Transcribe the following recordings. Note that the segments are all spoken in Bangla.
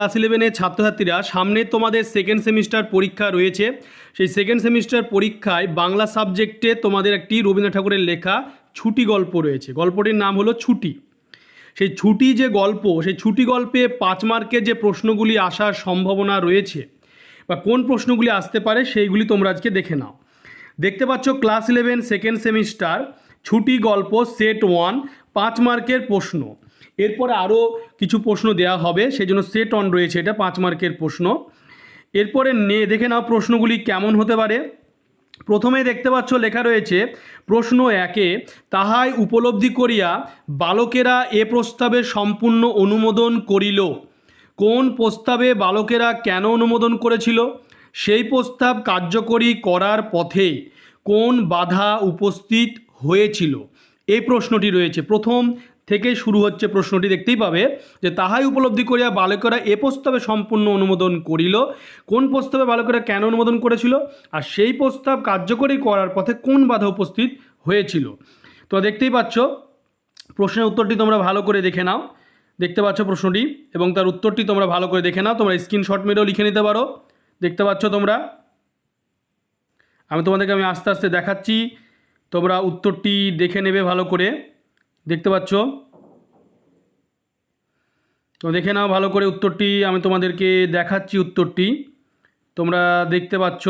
ক্লাস ইলেভেনের ছাত্রছাত্রীরা, সামনে তোমাদের সেকেন্ড সেমিস্টার পরীক্ষা রয়েছে। সেই সেকেন্ড সেমিস্টার পরীক্ষায় বাংলা সাবজেক্টে তোমাদের একটি রবীন্দ্রনাথ ঠাকুরের লেখা ছুটি গল্প রয়েছে। গল্পটির নাম হলো ছুটি। সেই ছুটি যে গল্প, সেই ছুটি গল্পে পাঁচ মার্কের যে প্রশ্নগুলি আসার সম্ভাবনা রয়েছে বা কোন প্রশ্নগুলি আসতে পারে, সেইগুলি তোমরা আজকে দেখে নাও। দেখতে পাচ্ছ, ক্লাস ইলেভেন সেকেন্ড সেমিস্টার ছুটি গল্প সেট ওয়ান পাঁচ মার্কের প্রশ্ন। এরপরে আরও কিছু প্রশ্ন দেওয়া হবে, সেই জন্য সেট অন রয়েছে এটা, পাঁচ মার্কের প্রশ্ন। এরপরে নে, দেখে নাও প্রশ্নগুলি কেমন হতে পারে। প্রথমে দেখতে পাচ্ছ লেখা রয়েছে, প্রশ্ন একে, তাহাই উপলব্ধি করিয়া বালকেরা এ প্রস্তাবে সম্পূর্ণ অনুমোদন করিল। কোন প্রস্তাবে বালকেরা কেন অনুমোদন করেছিল? সেই প্রস্তাব কার্যকরী করার পথে কোন বাধা উপস্থিত হয়েছিল? এই প্রশ্নটি রয়েছে। প্রথম থেকে শুরু হচ্ছে প্রশ্নটি, দেখতেই পাবে যে তাহাই উপলব্ধি করিয়া বালকেরা এ প্রস্তাবে সম্পূর্ণ অনুমোদন করিল। কোন প্রস্তাবে বালকেরা কেন অনুমোদন করেছিল? আর সেই প্রস্তাব কার্যকরী করার পথে কোন বাধা উপস্থিত হয়েছিল? তো দেখতেই পাচ্ছ, প্রশ্নের উত্তরটি তোমরা ভালো করে দেখে নাও। দেখতে পাচ্ছ প্রশ্নটি, এবং তার উত্তরটি তোমরা ভালো করে দেখে নাও। তোমরা স্ক্রিনশট মেরেও লিখে নিতে পারো। দেখতে পাচ্ছ তোমরা? আমি তোমাদেরকে আমি আস্তে আস্তে দেখাচ্ছি। তোমরা উত্তরটি দেখে নেবে ভালো করে। দেখতে পাচ্ছ? তো দেখে নাও ভালো করে উত্তরটি, আমি তোমাদেরকে দেখাচ্ছি উত্তরটি। তোমরা দেখতে পাচ্ছ।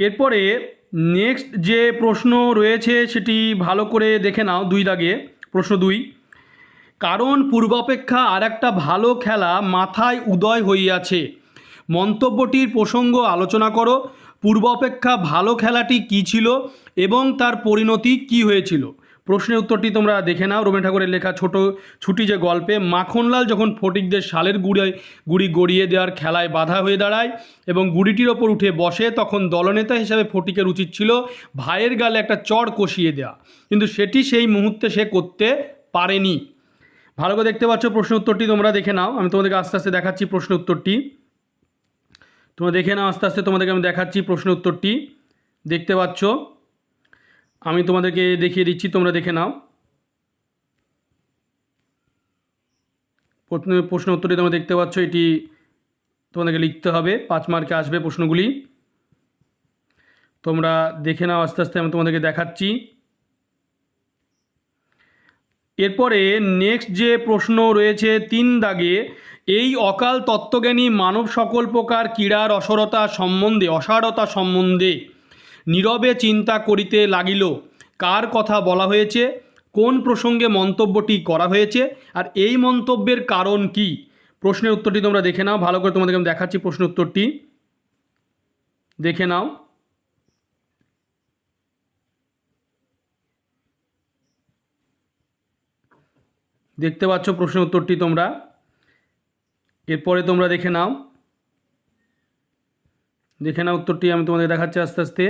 এরপরে নেক্সট যে প্রশ্ন রয়েছে সেটি ভালো করে দেখে নাও দুই দাগে। প্রশ্ন দুই, কারণ পূর্বাপেক্ষা আর একটা ভালো খেলা মাথায় উদয় হইয়াছে। মন্তব্যটির প্রসঙ্গ আলোচনা করো পূর্বাপেক্ষা ভালো খেলাটি কী ছিল এবং তার পরিণতি কী হয়েছিল? প্রশ্নের উত্তরটি তোমরা দেখে নাও। রবীন্দ্র ঠাকুরের লেখা ছোট ছুটি যে গল্পে, মাখনলাল যখন ফটিকদের শালের গুড়ে গুড়ি গড়িয়ে দেওয়ার খেলায় বাধা হয়ে দাঁড়ায় এবং গুড়িটির ওপর উঠে বসে, তখন দলনেতা হিসাবে ফটিকের উচিত ছিল ভাইয়ের গালে একটা চড় কষিয়ে দেওয়া কিন্তু সেটি সেই মুহূর্তে সে করতে পারেনি। ভালো করে দেখতে পাচ্ছ প্রশ্ন উত্তরটি তোমরা দেখে নাও। আমি তোমাদেরকে আস্তে আস্তে দেখাচ্ছি প্রশ্ন উত্তরটি। তোমরা দেখে নাও আস্তে আস্তে, তোমাদেরকে আমি দেখাচ্ছি প্রশ্ন উত্তরটি। দেখতে পাচ্ছ? আমি তোমাদেরকে দেখিয়ে দিচ্ছি, তোমরা দেখে নাও। প্রশ্ন- প্রশ্ন উত্তরটি তোমরা দেখতে পাচ্ছ, এটি তোমাদেরকে লিখতে হবে। পাঁচ মার্কে আসবে প্রশ্নগুলি। তোমরা দেখে নাও আস্তে আস্তে, আমি তোমাদেরকে দেখাচ্ছি। এরপরে নেক্সট যে প্রশ্ন রয়েছে তিন দাগে, এই অকাল তত্ত্বজ্ঞানী মানব সকল প্রকার ক্রীড়ার অসরতা সম্বন্ধে, অসারতা সম্বন্ধে নীরবে চিন্তা করিতে লাগিল। কার কথা বলা হয়েছে? কোন প্রসঙ্গে মন্তব্যটি করা হয়েছে? আর এই মন্তব্যের কারণ কি? প্রশ্নের উত্তরটি তোমরা দেখে নাও, ভালো করে তোমাদেরকে আমি দেখাচ্ছি প্রশ্ন উত্তরটি দেখে নাও। দেখতে পাচ্ছ প্রশ্নের উত্তরটি তোমরা। এরপরে তোমরা দেখে নাও। দেখে নাও উত্তরটি, আমি তোমাদের দেখাচ্ছি আস্তে আস্তে।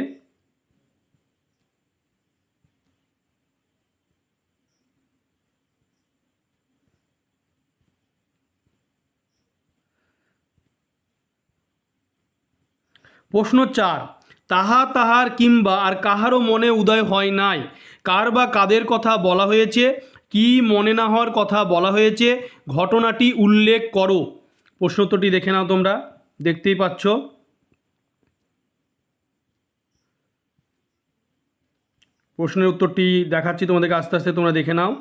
প্রশ্ন চার, তাহা তাহার কিংবা আর কাহারও মনে উদয় হয় নাই। কার বা কাদের কথা বলা হয়েছে? কি মনে না হওয়ার কথা বলা হয়েছে? ঘটনাটি উল্লেখ করো। প্রশ্নোত্তরটি দেখে নাও তোমরা। দেখতেই পাচ্ছ। প্রশ্নের উত্তরটি দেখাচ্ছি তোমাদেরকে আস্তে আস্তে তোমরা দেখে নাও।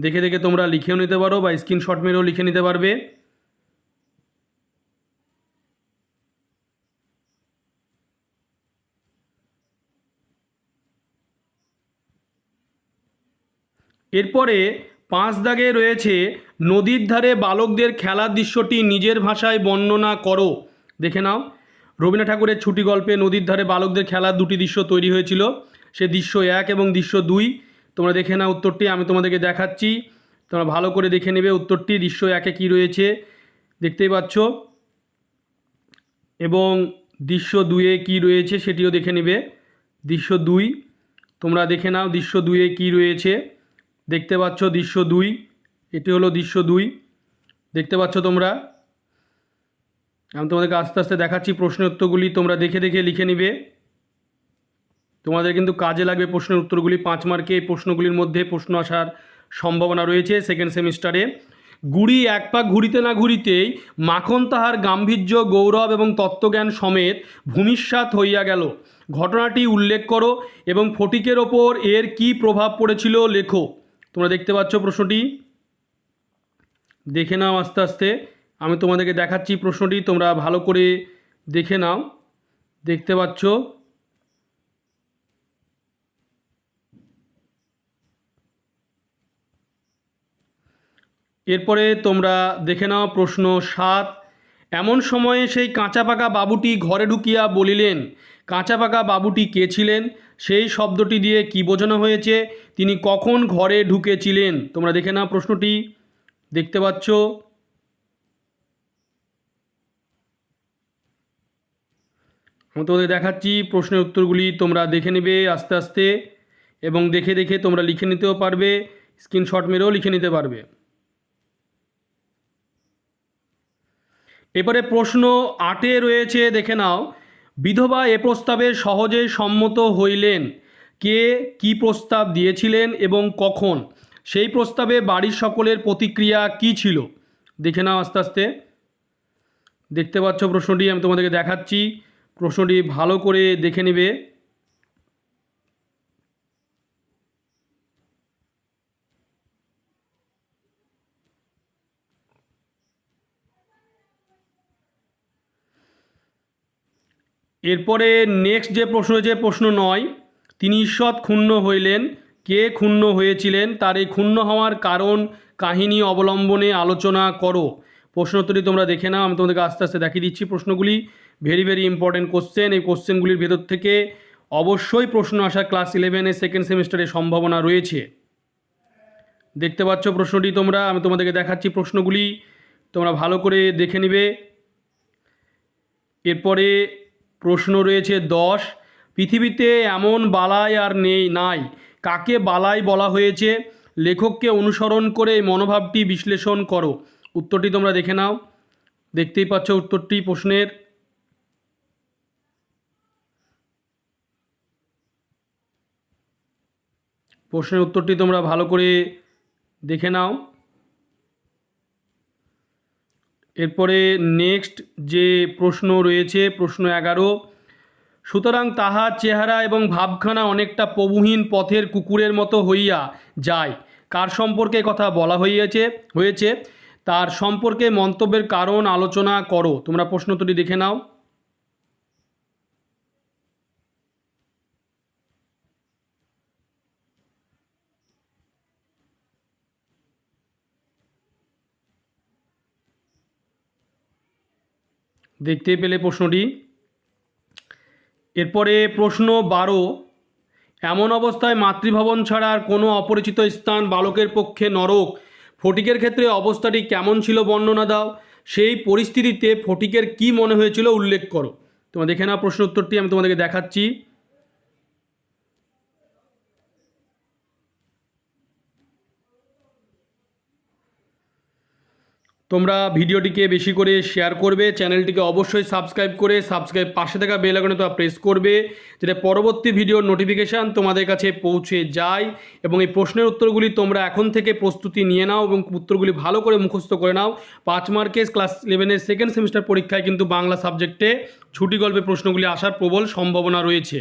দেখে দেখে তোমরা লিখেও নিতে পারো বা স্ক্রিনশট মেরেও লিখে নিতে পারবে। এরপরে পাঁচ দাগে রয়েছে, নদীর ধারে বালকদের খেলার দৃশ্যটি নিজের ভাষায় বর্ণনা করো। দেখে নাও। রবীন্দ্রনাথ ঠাকুরের ছুটি গল্পে নদীর ধারে বালকদের খেলার দুটি দৃশ্য তৈরি হয়েছিল। সে দৃশ্য এক এবং দৃশ্য দুই। তোমরা দেখে নাও উত্তরটি, আমি তোমাদেরকে দেখাচ্ছি। তোমরা ভালো করে দেখে নেবে উত্তরটি, দৃশ্য একে কী রয়েছে। দেখতেই পাচ্ছ। এবং দৃশ্য দুয়ে কী রয়েছে সেটিও দেখে নেবে। দৃশ্য দুই, তোমরা দেখে নাও দৃশ্য দুয়ে কী রয়েছে। দেখতে পাচ্ছ দৃশ্য দুই। এটি হলো দৃশ্য দুই। দেখতে পাচ্ছ তোমরা? আমি তোমাদেরকে আস্তে আস্তে দেখাচ্ছি প্রশ্নের উত্তরগুলি তোমরা দেখে দেখে লিখে নিবে। তোমাদের কিন্তু কাজে লাগবে প্রশ্নের উত্তরগুলি, পাঁচ মার্কে এই প্রশ্নগুলির মধ্যে প্রশ্ন আসার সম্ভাবনা রয়েছে সেকেন্ড সেমিস্টারে গুড়ি এক পাক ঘুরিতে না ঘুরিতেই মাখন তাহার গাম্ভীর্য, গৌরব এবং তত্ত্বজ্ঞান সমেত ভূমিষ্যাত হইয়া গেল। ঘটনাটি উল্লেখ করো এবং ফটিকের ওপর এর কি প্রভাব পড়েছিল, লেখো। তোমরা দেখতে পাচ্ছ প্রশ্নটি? দেখে নাও আস্তে আস্তে। আমি তোমাদেরকে দেখাচ্ছি প্রশ্নটি, তোমরা ভালো করে দেখে নাও। দেখতে পাচ্ছ? এরপরে তোমরা দেখে নাও প্রশ্ন সাত। এমন সময়ে সেই কাঁচা পাকা বাবুটি ঘরে ঢুকিয়া বলিলেন, কাঁচা পাকা বাবুটি কে ছিলেন? সেই শব্দটি দিয়ে কি বোঝানো হয়েছে? তিনি কখন ঘরে ঢুকেছিলেন? তোমরা দেখে নাও প্রশ্নটি। দেখতে পাচ্ছ? আমি তোমাদের দেখাচ্ছি প্রশ্নের উত্তরগুলি, তোমরা দেখে নেবে আস্তে আস্তে এবং দেখে দেখে তোমরা লিখে নিতেও পারবে স্ক্রিনশট মেরেও লিখে নিতে পারবে। এবারে প্রশ্ন আটে রয়েছে, দেখে নাও। বিধবা এ প্রস্তাবে সহজে সম্মত হইলেন। কে কি প্রস্তাব দিয়েছিলেন এবং কখন? সেই প্রস্তাবে বাড়ির সকলের প্রতিক্রিয়া কি ছিল? দেখে নাও আস্তে আস্তে। দেখতে পাচ্ছ প্রশ্নটি, আমি তোমাদেরকে দেখাচ্ছি। প্রশ্নটি ভালো করে দেখে নেবে। এরপরে নেক্সট যে প্রশ্ন যে প্রশ্ন নয়, তিনি ঈষৎ ক্ষুণ্ণ হইলেন। কে ক্ষুণ্ণ হয়েছিলেন? তার এই ক্ষুণ্ণ হওয়ার কারণ, কাহিনী অবলম্বনে আলোচনা করো। প্রশ্নোত্তরটি তোমরা দেখে নাও, আমি তোমাদেরকে আস্তে আস্তে দেখিয়ে দিচ্ছি প্রশ্নগুলি। ভেরি ভেরি ইম্পর্টেন্ট কোশ্চেন এই কোশ্চেনগুলির ভেতর থেকে অবশ্যই প্রশ্ন আসা ক্লাস ইলেভেনের সেকেন্ড সেমিস্টারের সম্ভাবনা রয়েছে। দেখতে পাচ্ছ প্রশ্নটি তোমরা, আমি তোমাদেরকে দেখাচ্ছি প্রশ্নগুলি, তোমরা ভালো করে দেখে নিবে। এরপরে প্রশ্ন রয়েছে দশ। পৃথিবীতে এমন বালাই আর নেই, নাই। কাকে বালাই বলা হয়েছে? লেখককে অনুসরণ করে মনোভাবটি বিশ্লেষণ করো। উত্তরটি তোমরা দেখে নাও। দেখতেই পাচ্ছ উত্তরটি প্রশ্নের। প্রশ্নের উত্তরটি তোমরা ভালো করে দেখে নাও। এরপরে নেক্সট যে প্রশ্ন রয়েছে, প্রশ্ন এগারো, সুতরাং তাহার চেহারা এবং ভাবখানা অনেকটা প্রভুহীন পথের কুকুরের মতো হইয়া যায়। কার সম্পর্কে কথা বলা হইয়াছে? হয়েছে। তার সম্পর্কে মন্তব্যের কারণ আলোচনা করো। তোমরা প্রশ্নটি দেখে নাও। দেখতে পেলে প্রশ্নটি। এরপরে প্রশ্ন বারো, এমন অবস্থায় মাতৃভবন ছাড়া আর কোনো অপরিচিত স্থান বালকের পক্ষে নরক। ফটিকের ক্ষেত্রে অবস্থাটি কেমন ছিল বর্ণনা দাও। সেই পরিস্থিতিতে ফটিকের কি মনে হয়েছিল উল্লেখ করো। তোমরা দেখে নাও প্রশ্ন উত্তরটি আমি তোমাদেরকে দেখাচ্ছি। তোমরা ভিডিওটিকে বেশি করে শেয়ার করবে চ্যানেলটিকে অবশ্যই সাবস্ক্রাইব করে সাবস্ক্রাইব পাশে থাকা বেল আইকনে তোমরা প্রেস করবে যেটা পরবর্তী ভিডিওর নোটিফিকেশান তোমাদের কাছে পৌঁছে যায়। এবং এই প্রশ্নের উত্তরগুলি তোমরা এখন থেকে প্রস্তুতি নিয়ে নাও এবং উত্তরগুলি ভালো করে মুখস্থ করে নাও। পাঁচ মার্কের ক্লাস ইলেভেনের সেকেন্ড সেমিস্টার পরীক্ষায় কিন্তু বাংলা সাবজেক্টে ছুটি গল্পে প্রশ্নগুলি আসার প্রবল সম্ভাবনা রয়েছে।